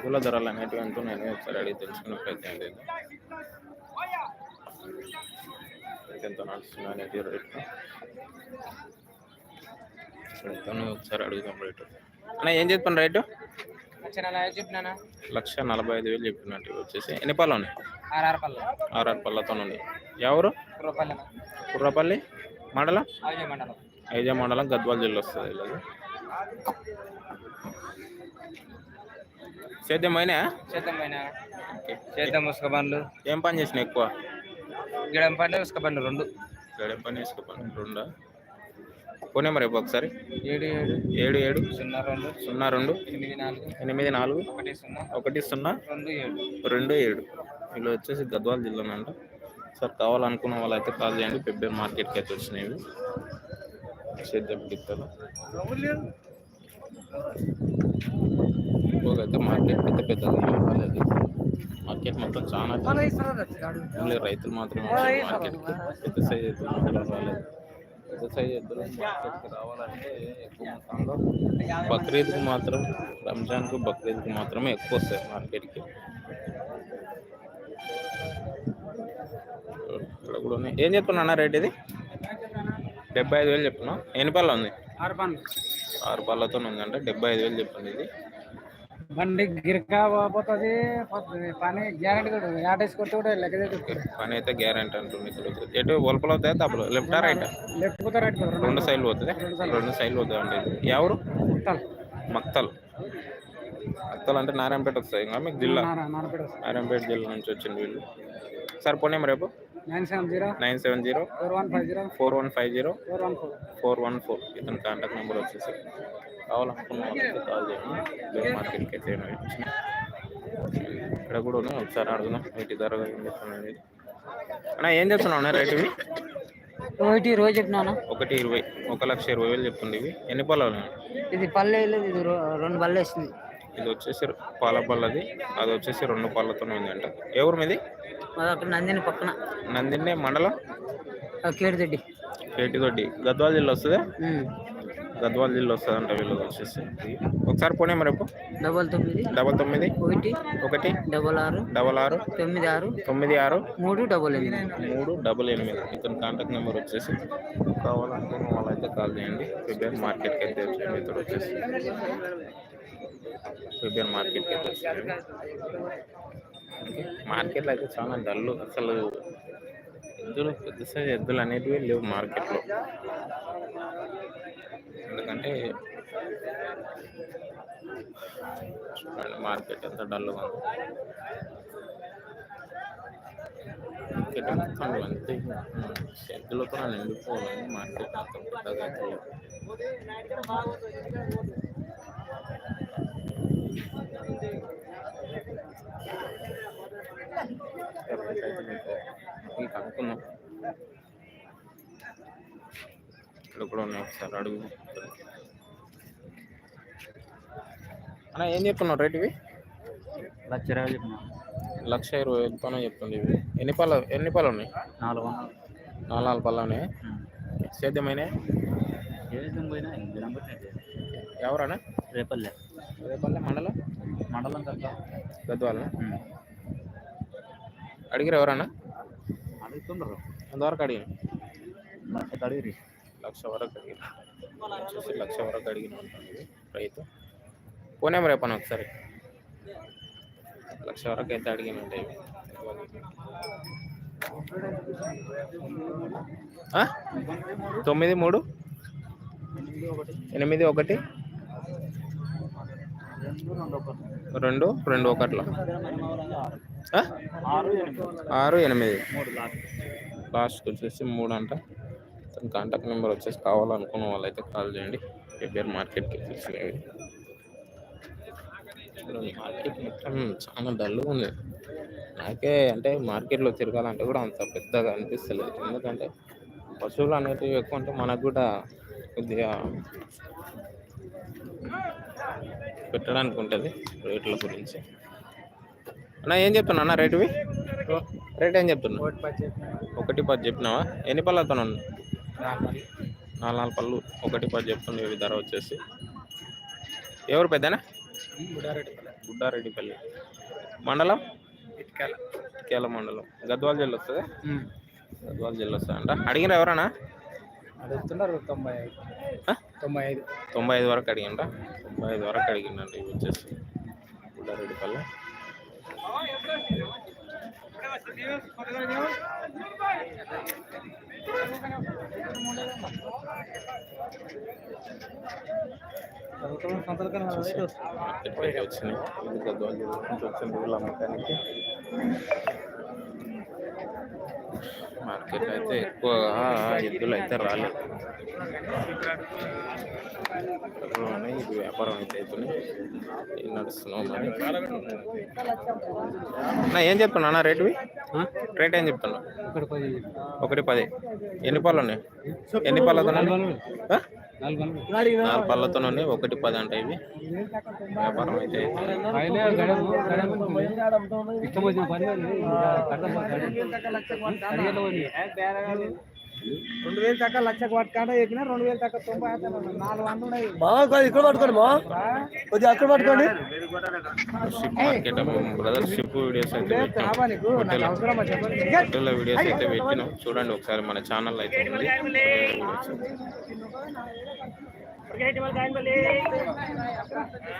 ఎద్దుల ధరలు అనేటివి అంటూ నేను ఒకసారి అడిగి తెలుసుకునే ప్రయత్నం చేద్దాం ఎంత నడుస్తుంది అనేది రేట్. ఒకసారి అడుగుదాం రేటు. అన్న ఏం చెప్పాను రేటు? లక్ష నలభై ఐదు వేలు చెప్పినట్టు వచ్చేసి ఎన్ని పళ్ళు ఉన్నాయి? ఆర్ఆర్ పళ్ళతో ఉన్నాయి. ఎవరు కుర్రపల్లి. మండలం? ఐజా మండలం. గద్వాల జిల్లా వస్తుంది వీళ్ళది సేద్యమైనా చేద్దాం పైన చేద్దాం ఉసుక బండ్లు. ఏం పని చేసిన ఎక్కువ? గిడం పండ్లు ఉసుక బండ్లు రెండు. గడెం పని వేసుకో పని రెండా? పోనీ మరి ఒకసారి. ఏడు ఏడు. ఏడు ఏడు. సున్నా రెండు. సున్నా రెండు. ఎనిమిది నాలుగు. ఎనిమిది నాలుగు. ఒకటి సున్నా. ఒకటి సున్నా. రెండు ఏడు. రెండు ఏడు. వీళ్ళు వచ్చేసి గద్వాల జిల్లానంట. సార్ కావాలనుకున్న వాళ్ళైతే కాల్ చేయండి. ఫిబ్రవరి మార్కెట్కి అయితే వచ్చినాయి సేద్యం గిత్తలు మార్కెట్ పెద్ద పెద్దగా ఏం మార్కెట్ మొత్తం చాలా ఓన్లీ రైతులు మాత్రమే మార్కెట్కి పెద్ద సైజ్ ఎద్దులు మాత్రం రాలేదు. పెద్ద సైజ్ ఎద్దులు మార్కెట్కి రావాలంటే ఎక్కువ మొత్తంలో బక్రీద్కి మాత్రం రంజాన్కు బక్రీద్కి మాత్రమే ఎక్కువ వస్తాయి మార్కెట్కి ఇక్కడ కూడా ఉన్నాయి. ఏం చెప్తున్నా రేట్ ఇది? డెబ్బై ఐదు వేలు చెప్తున్నా ఎన్ని పళ్ళ ఉంది? ఆరు పళ్ళతో ఉందంటే. డెబ్బై ఐదు వేలు చెప్పండి ఇది. బండి గిరకా పోతుంది పని గ్యారెంటీ కూడా యాటేసి కొట్టి కూడా లెక్క పని అయితే గ్యారంటీ అంటుంది ఎటు ఒలపలు అవుతాయి తప్పులు లెఫ్టా రైట్? లెఫ్ట్ పోతే రైట్ రెండు సైడ్లు పోతుంది? రెండు సైడ్లు పోతుంది అండి ఎవరు మక్తల్ మక్తల్ అంటే నారాయణపేట వస్తాయి ఇంకా మీకు జిల్లా? నారాయణపేట జిల్లా నుంచి వచ్చింది వీళ్ళు. సార్ పోనీ రేపు nine seven zero nine seven zero four one five zero four one five zero four one four. Four one four. ఇతని కాంటాక్ట్ నెంబర్ వచ్చేసి కావాలనుకున్న వాళ్ళకి కాల్ చేయండి. మార్కెట్కి అయితే ఇక్కడ కూడా ఒకసారి అడుగుదాం వీటి ధర ఏం చెప్తాను అనేది. అన్న ఏం చెప్తున్నావు రేట్ ఇవి? ఒకటి రోజు చెప్పినాను ఒకటి ఇరవై. ఒక లక్ష ఇరవై వేలు చెప్తుంది ఇవి. ఎన్ని ఉన్నాయి? ఇది పల్లె ఇది రెండు పల్లె వేస్తుంది ఇది వచ్చేసి పాల పళ్ళది అది వచ్చేసి రెండు పళ్ళతో ఉందంట. ఎవరు మీది? నందిని పక్కన. నందిని మండలం? కేడిదొడ్డి. కేటిదొడ్డి గద్వాల జిల్లా వస్తుందా? గద్వాల జిల్లా వస్తుందంట వీళ్ళది వచ్చేసి. ఒకసారి పోనీ మరి డబల్ తొమ్మిది. డబల్ తొమ్మిది. ఒకటి. ఒకటి. డబల్ ఆరు. డబల్ ఆరు. తొమ్మిది ఆరు. తొమ్మిది ఆరు. మూడు డబల్ ఎనిమిది. మూడు డబల్ ఎనిమిది. ఇతని కాంటాక్ట్ నెంబర్ వచ్చేసి కావాలనుకున్న వాళ్ళైతే కాల్ చేయండి. ఫిబ్రవరి మార్కెట్కి అయితే ఇతడు వచ్చేసి. ఫిబ్రవరి మార్కెట్కి అయితే వచ్చేయండి మార్కెట్లో అయితే చాలా డల్లు. అసలు ఎద్దులు పెద్ద సైజ్ ఎద్దులు అనేటివి లేవు మార్కెట్లో ఎందుకంటే మార్కెట్ ఎంత డల్గా ఉంది. మార్కెట్ మొత్తం అంతే ఎద్దులతో నిండిపోవాలి మార్కెట్ మొత్తం పెద్దగా అయితే లేదు. రేట్ అయితే మీకు మీకు అనుకున్నాం ఇక్కడ కూడా ఉన్నాయి ఒకసారి అడుగు. అన్న ఏం చెప్తున్నావు రేట్ ఇవి? లక్ష ఇరవై చెప్పిన. లక్ష ఇరవై వేలతోనే చెప్తుంది ఇవి. ఎన్ని పళ్ళ ఎన్ని పళ్ళు ఉన్నాయి? నాలుగు. నాలుగు నాలుగు పళ్ళు ఉన్నాయి. సేద్యమైన ఎవరన్నా? రేపల్లె. రేపల్లె మండలం? మండలం గద్వాల? అడిగిరు ఎవరన్నా? అడుగుతుండ్రు. అంతవరకు అడిగిన అడిగిరి లక్ష వరకు అడిగిన. వచ్చేసి లక్ష వరకు అడిగిన ఉంటుంది రైతు. పోనీ రేపన్న ఒకసారి. లక్ష వరకు అయితే. ఆ? తొమ్మిది మూడు? ఎనిమిది ఒకటి? రెండు? రెండు ఒకట్లో? ఆరు ఎనిమిది. లాస్ట్ వచ్చేసి మూడు అంట. తన కాంటాక్ట్ నెంబర్ వచ్చేసి కావాలనుకున్న వాళ్ళైతే కాల్ చేయండి. ఫిబ్రవరి మార్కెట్కి వచ్చినవి మార్కెట్ మొత్తం చాలా డల్గా ఉంది. నాకే అంటే మార్కెట్లో తిరగాలంటే కూడా అంత పెద్దగా అనిపిస్తలేదు. ఎందుకంటే పశువులు అనేటివి ఎక్కువ అంటే మనకు కూడా కొద్దిగా పెట్టడానికి ఉంటుంది రేట్ల గురించి. అన్న ఏం చెప్తున్నా అన్న రేటువి? రేట్ ఏం చెప్తున్నా ఒకటి పది చెప్పినావా? ఎన్ని పళ్ళతో నాలుగు నాలుగు పళ్ళు ఒకటి పది చెప్తుండే ఇవి ధర వచ్చేసి. ఎవరు పెద్దనా? గుడ్డారెడ్డిపల్లి మండలం? కేల మండలం. గద్వాల జిల్లా వస్తుంది? గద్వాల జిల్లా వస్తుంది అంట అడిగిన ఎవరన్నా? అడుగుతున్నారు తొంభై ఐదు? తొంభై ఐదు. తొంభై ఐదు వరకు అడిగిండ తొంభై ఐదు వరకు అడిగిండండి ఇవి వచ్చేసి. గుడ్డారెడ్డిపల్లి వచ్చినాయి ఇది గద్వాల జిల్లా నుంచి వచ్చిన ఊళ్ళ అమ్మకానికి మార్కెట్ అయితే ఎక్కువగా ఎద్దులు అయితే రాలేదు ఇది వ్యాపారం అయితే అవుతుంది నడుస్తున్నావు మరి నా ఏం చెప్తున్నా అన్న రేటువి రేట్ ఏం చెప్తున్నా ఒకటి పది ఎన్ని పళ్ళు ఉన్నాయి ఎన్ని పళ్ళతో నాలుగు నాలుగు పళ్ళతో ఉన్నాయి ఒకటి పది అంటే ఇవి వ్యాపారం అయితే అవుతుంది. రెండు వేలు దాకా లక్షకు పట్టుకుంటే చెప్పిన రెండు వేలు దాకా తొంభై నాలుగు వందలు ఉన్నాయి. ఇక్కడ పట్టుకోండి మా. కొద్దిగా అక్కడ పట్టుకోండి. Ship market brother ship videos అయితే హోటల్లో వీడియోస్ అయితే పెట్టినాం. చూడండి ఒకసారి మన ఛానల్ అయితే ఉంది.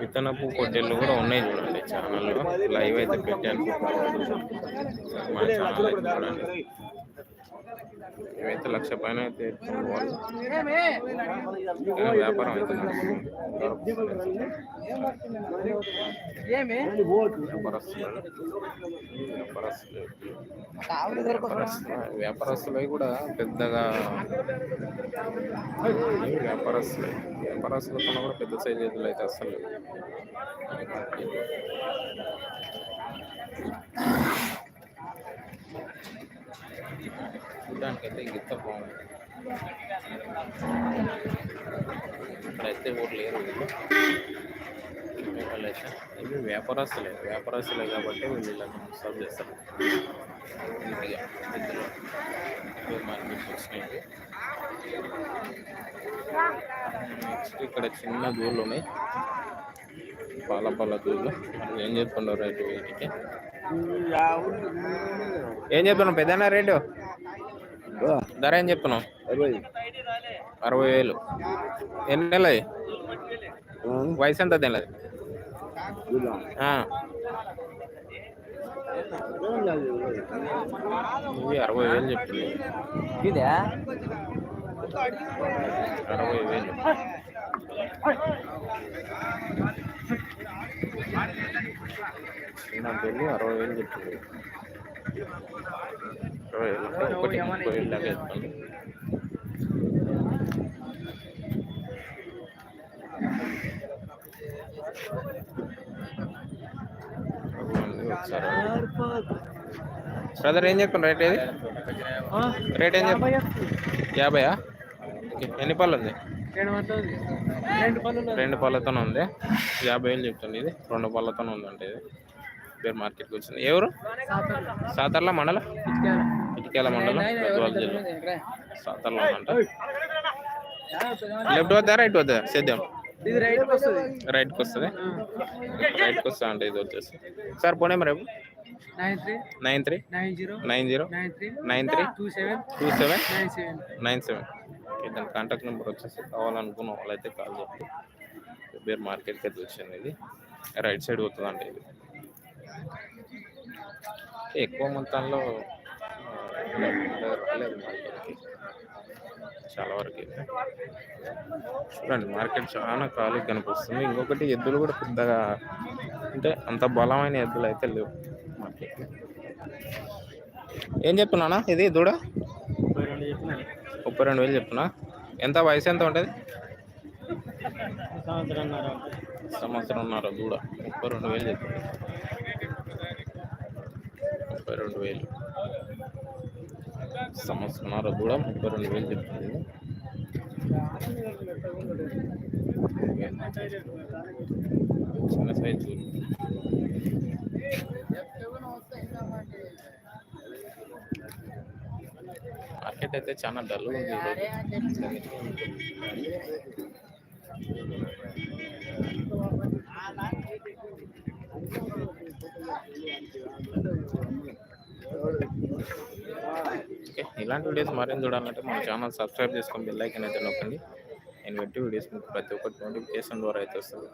విత్తనపు పొట్టెళ్ళు కూడా ఉన్నాయి చూడండి ఛానల్లో లైవ్ అయితే పెట్టాను. మన ఛానల్ అయితే చూడండి. ఇవైతే లక్ష పైన అయితే వ్యాపారం అయితే వ్యాపారస్తులవి కూడా పెద్దగా వ్యాపారస్తులు. వ్యాపారస్తుల కన్నా కూడా పెద్ద సైజ్ ఎద్దులు అయితే అసలు చూడడానికైతే ఇంత అయితే గిత్త బాగుంది ఇక్కడైతే ఊరు లేరు. వాళ్ళైతే ఇవి వ్యాపారస్తులే వ్యాపారస్తులే కాబట్టి వీళ్ళు ఇలా సర్వ్ చేస్తారు. నీట్గా ఇద్దరు మార్కెట్ వచ్చినాయి నెక్స్ట్ ఇక్కడ చిన్న దూళ్ళు ఉన్నాయి. పాల పాల దూళ్ళు ఏం చెప్తున్నారు రైతు వీటికి? ఏం చెప్తున్నాం పెద్దనా రేటు? ధర ఏం చెప్తున్నావు? అరవై. వేలు. ఎన్ని నెలది వయసు ఎంత ఇవి అరవై వేలు చెప్తుంది. ఇదే? అరవై వేలు. చిన్న బిల్లు అరవై వేలు చెప్తుంది. అరవై వేలు. ఒకటి బ్రదర్ ఏం చెప్తున్నారు? రేట్ ఏది? రేట్ ఏం చెప్తున్నారు యాభైయా? ఓకే. ఎన్ని పళ్ళు ఉంది? రెండు పనులు రెండు పళ్ళతో ఉంది. యాభై వేలు చెప్తుంది ఇది. రెండు పళ్ళతో ఉందంటే ఇది. పేరు మార్కెట్కి వచ్చింది. ఎవరు సాతర్ల. మండలం? ఇటుకేల మండలం? గద్వాల జిల్లా. సాతర్ల ఉందంట లెఫ్ట్ వద్దా రైట్ వద్దా సేద్యం ఇది రైట్ వస్తుంది. రైట్కి వస్తుంది. రైట్కి వస్తా అంటే ఇది వచ్చేసి. సార్ పోనీ మరి nine three. Nine three. Nine zero. Nine zero. Nine three. Two seven. Two seven. Nine seven. Nine seven. Okay దాని కాంటాక్ట్ నెంబర్ వచ్చేసి కావాలనుకున్న వాళ్ళైతే కాల్ చేయండి. పేరు మార్కెట్కి అయితే వచ్చింది ఇది. రైట్ సైడ్ పోతుందండి ఇది. ఎక్కువ మొత్తంలో చాలా వరకు. అయితే చూడండి మార్కెట్ చాలా ఖాళీ కనిపిస్తుంది. ఇంకొకటి ఎద్దులు కూడా పెద్దగా అంటే అంత బలమైన ఎద్దులు అయితే లేవు మార్కెట్లో ఏం చెప్తున్నానా ఇది దూడ? ముప్పై రెండు వేలు చెప్తున్నా. ఎంత వయసు ఎంత ఉంటుంది? సంవత్సరంన్నర దూడ. ముప్పై రెండు వేలు చెప్తున్నా. ముప్పై రెండు వేలు. సంవత్సరంన్నర కూడా ముప్పై రెండు వేలు చెప్తుంది చిన్న సైజు మార్కెట్ అయితే చాలా డల్ ఉంది ఈరోజు. ఓకే. ఇలాంటి వీడియోస్ మరేం చూడాలంటే మన ఛానల్ సబ్స్క్రైబ్ చేసుకొని బెల్ ఐకన్ అయితే నొక్కండి. నేను పెట్టి వీడియోస్ మీకు ప్రతి ఒక్కటి నోటిఫికేషన్ ద్వారా అయితే వస్తుంది.